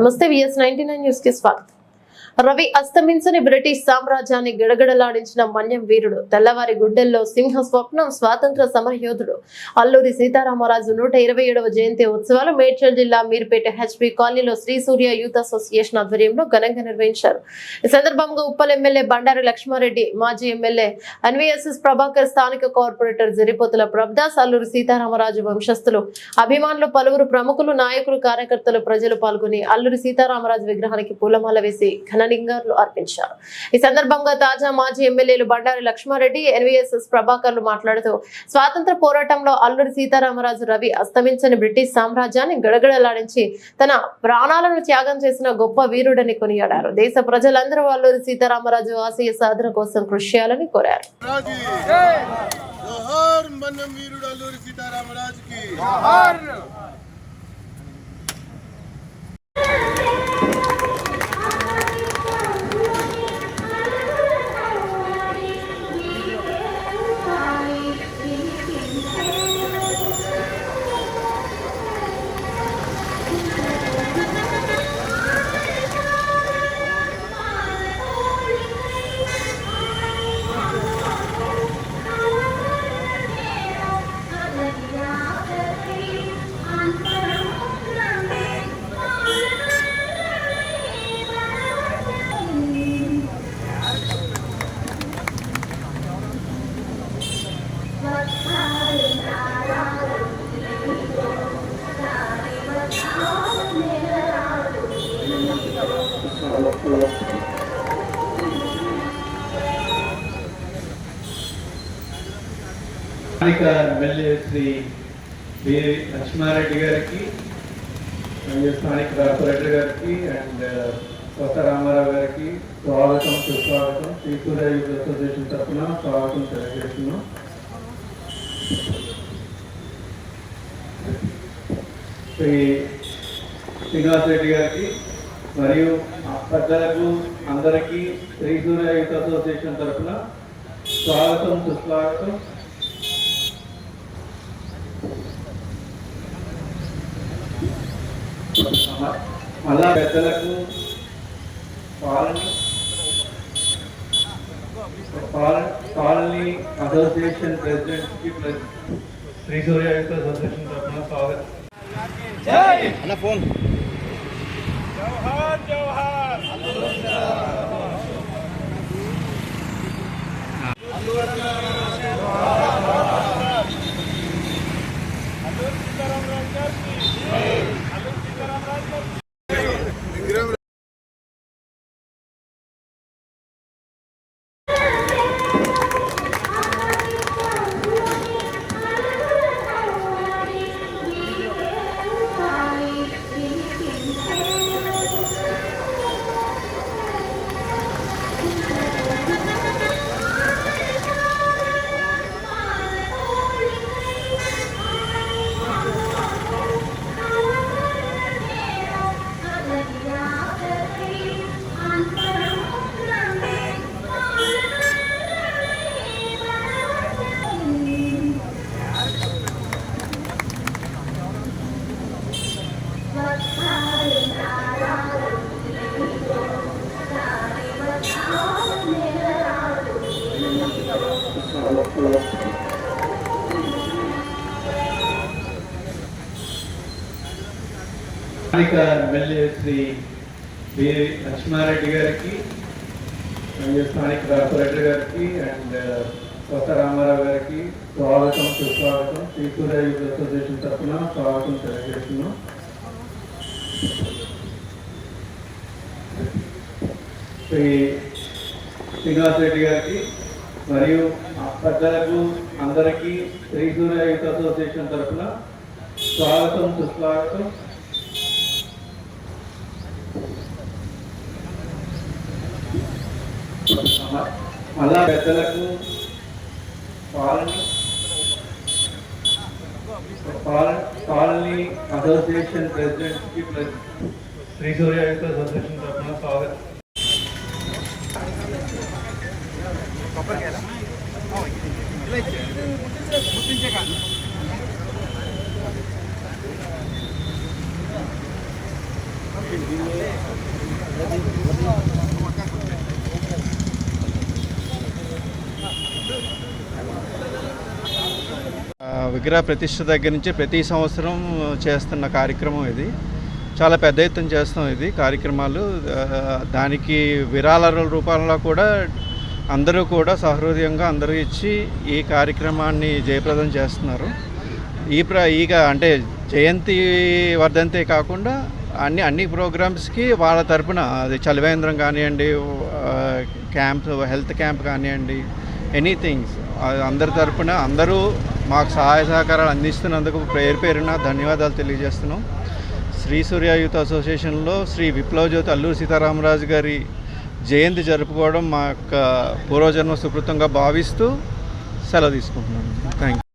నమస్తే VS ninety nine news కి స్వాగతం రవి అస్తమించని బ్రిటిష్ సామ్రాజ్యాన్ని గడగడలాడించిన మన్యం వీరుడు తెల్లవారి గుడ్డెల్లో సింహ స్వప్నం స్వాతంత్ర సమరయోధుడు. అల్లూరి సీతారామరాజు నూట ఇరవై ఏడవ జయంతి ఉత్సవాలు మేడ్చల్ జిల్లా మీర్పేట హెచ్పి కాలనీలో శ్రీ సూర్య యూత్ అసోసియేషన్ ఆధ్వర్యంలో ఘనంగా నిర్వహించారు. ఈ సందర్భంగా ఉప్పల్ ఎమ్మెల్యే బండారు లక్ష్మారెడ్డి మాజీ ఎమ్మెల్యే ఎన్వీఎస్ఎస్ ప్రభాకర్ స్థానిక కార్పొరేటర్ జరిపోతుల ప్రభదాస్ అల్లూరి సీతారామరాజు వంశస్థులు అభిమానులు పలువురు ప్రముఖులు నాయకులు కార్యకర్తలు ప్రజలు పాల్గొని అల్లూరి సీతారామరాజు విగ్రహానికి పూలమాల వేసి ఘనలింగార్లు అర్పించారు. ఈ సందర్భంగా తాజా మాజీ ఎమ్మెల్యేలు బండారి లక్ష్మారెడ్డి ఎన్వీఎస్ఎస్ ప్రభాకర్లు మాట్లాడుతూ స్వాతంత్ర పోరాటంలో అల్లూరి సీతారామరాజు రవి అస్తమించని బ్రిటిష్ సామ్రాజ్యాన్ని గడగడలాడించి తన ప్రాణాలను త్యాగం చేసిన గొప్ప వీరుడని కొనియాడారు. దేశ ప్రజలందరూ అల్లూరి సీతారామరాజు ఆశయ సాధన కోసం కృషి చేయాలని కోరారు. రాజీ! జోహార్ మన్నం వీరుడు అల్లూరి సీతారామరాజుకి. స్థానిక ఎమ్మెల్యే శ్రీ బి లక్ష్మారెడ్డి గారికి మరియు స్థానిక కార్పొరేటర్ గారికి అండ్ కొత్త రామారావు గారికి స్వాగతం సుస్వాగతం. శ్రీసూర్య యూత్ అసోసియేషన్ తరఫున స్వాగతం తెలియజేస్తున్నాం. శ్రీ శ్రీనివాస్ రెడ్డి గారికి మరియు పెద్దలకు అందరికీ శ్రీసూర్య యూత్ అసోసియేషన్ తరఫున స్వాగతం సుస్వాగతం. మళ్ళా పెద్దలకు కాల- కాలనీ అసోసియేషన్ ప్రెసిడెంట్కి ప్లస్ శ్రీ సూర్య అసోసియేషన్ తరఫున స్వాగతం. విగ్రహం స్థానిక ఎమ్మెల్యే శ్రీ బి లక్ష్మారెడ్డి గారికి మరియు స్థానిక కార్పొరేటర్ గారికి అండ్ uh, కొత్త రామారావు గారికి స్వాగతం సుస్వాగతం. శ్రీసూర్య యూత్ అసోసియేషన్ తరఫున స్వాగతం తెలియజేస్తున్నాం. శ్రీ శ్రీనివాస్ రెడ్డి గారికి మరియు ప్రజలకు పెద్దలకు అందరికీ శ్రీసూర్య యూత్ అసోసియేషన్ తరఫున స్వాగతం సుస్వాగతం. మళ్ళా పెద్దలకు colony colony association ప్రెసిడెంట్కి plus Sri Surya youth association తరఫున స్వాగతం. విగ్రహ ప్రతిష్ట దగ్గర నుంచి ప్రతి సంవత్సరం చేస్తున్న కార్యక్రమం ఇది. చాలా పెద్ద ఎత్తున చేస్తాం ఇది కార్యక్రమాలు. దానికి విరాళాల రూపంలో కూడా అందరూ కూడా సహృదయంగా అందరూ ఇచ్చి ఈ కార్యక్రమాన్ని జయప్రదం చేస్తున్నారు. ఈ ప్ర ఈగ అంటే జయంతి వర్ధంతే కాకుండా అన్ని అన్ని ప్రోగ్రామ్స్కి వాళ్ళ తరపున అది చలివేంద్రం కానివ్వండి క్యాంప్ హెల్త్ క్యాంప్ కానివ్వండి ఎనీథింగ్స్ అందరి తరపున అందరూ మాకు సహాయ సహకారాలు అందిస్తున్నందుకు పేరు పేరున ధన్యవాదాలు తెలియజేస్తున్నాం. శ్రీ సూర్య యూత్ అసోసియేషన్లో శ్రీ విప్లవ జ్యోతి అల్లూరు సీతారామరాజు గారి జయంతి జరుపుకోవడం మా యొక్క పూర్వజన్మ సుకృతంగా భావిస్తూ సెలవు తీసుకుంటున్నాను. Thank you